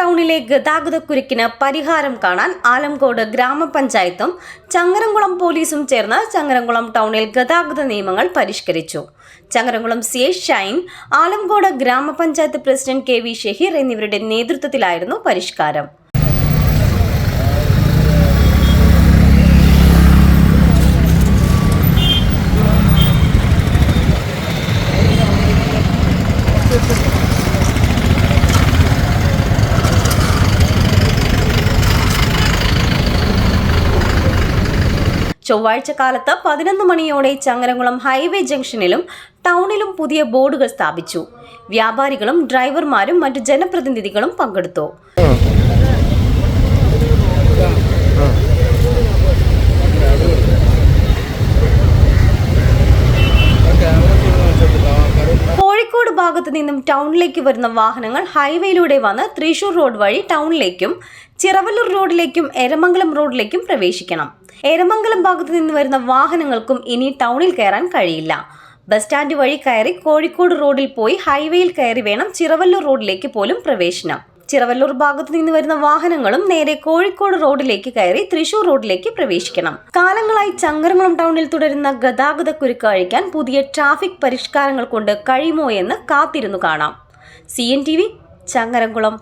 ടൗണിലെ ഗതാഗതക്കുരുക്കിന് പരിഹാരം കാണാൻ ആലംകോട് ഗ്രാമപഞ്ചായത്തും ചങ്ങരംകുളം പോലീസും ചേർന്ന് ചങ്ങരംകുളം ടൗണിൽ ഗതാഗത നിയമങ്ങൾ പരിഷ്കരിച്ചു. Changaramkulam C A Shine Alamcode ഗ്രാമപഞ്ചായത്ത് പ്രസിഡന്റ് കെ വി ഷഹീർ എന്നിവരുടെ നേതൃത്വത്തിലായിരുന്നു പരിഷ്കാരം. ചൊവ്വാഴ്ച കാലത്ത് പതിനൊന്ന് മണിയോടെ ചങ്ങരംകുളം ഹൈവേ ജംഗ്ഷനിലും ടൗണിലും പുതിയ ബോർഡുകൾ സ്ഥാപിച്ചു. വ്യാപാരികളും ഡ്രൈവർമാരും മറ്റു ജനപ്രതിനിധികളും പങ്കെടുത്തു കോഴിക്കോട് ഭാഗത്തു നിന്നും ടൗണിലേക്ക് വരുന്ന വാഹനങ്ങൾ ഹൈവേയിലൂടെ വന്ന് തൃശൂർ റോഡ് വഴി ടൗണിലേക്കും ചിറവല്ലൂർ റോഡിലേക്കും എരമംഗലം റോഡിലേക്കും പ്രവേശിക്കണം. എരമംഗലം ഭാഗത്തു നിന്ന് വരുന്ന വാഹനങ്ങൾക്കും ഇനി ടൗണിൽ കയറാൻ കഴിയില്ല. ബസ് സ്റ്റാൻഡ് വഴി കയറി കോഴിക്കോട് റോഡിൽ പോയി ഹൈവേയിൽ കയറി വേണം ചിറവല്ലൂർ റോഡിലേക്ക് പോലും പ്രവേശനം. ചിറവല്ലൂർ ഭാഗത്തു നിന്ന് വരുന്ന വാഹനങ്ങളും നേരെ കോഴിക്കോട് റോഡിലേക്ക് കയറി തൃശൂർ റോഡിലേക്ക് പ്രവേശിക്കണം. കാലങ്ങളായി ചങ്ങരംകുളം ടൗണിൽ തുടരുന്ന ഗതാഗത കുരുക്ക് അഴിക്കാൻ പുതിയ ട്രാഫിക് പരിഷ്കാരങ്ങൾ കൊണ്ട് കഴിയുമോ എന്ന് കാത്തിരുന്നു കാണാം. C N T V Changaramkulam.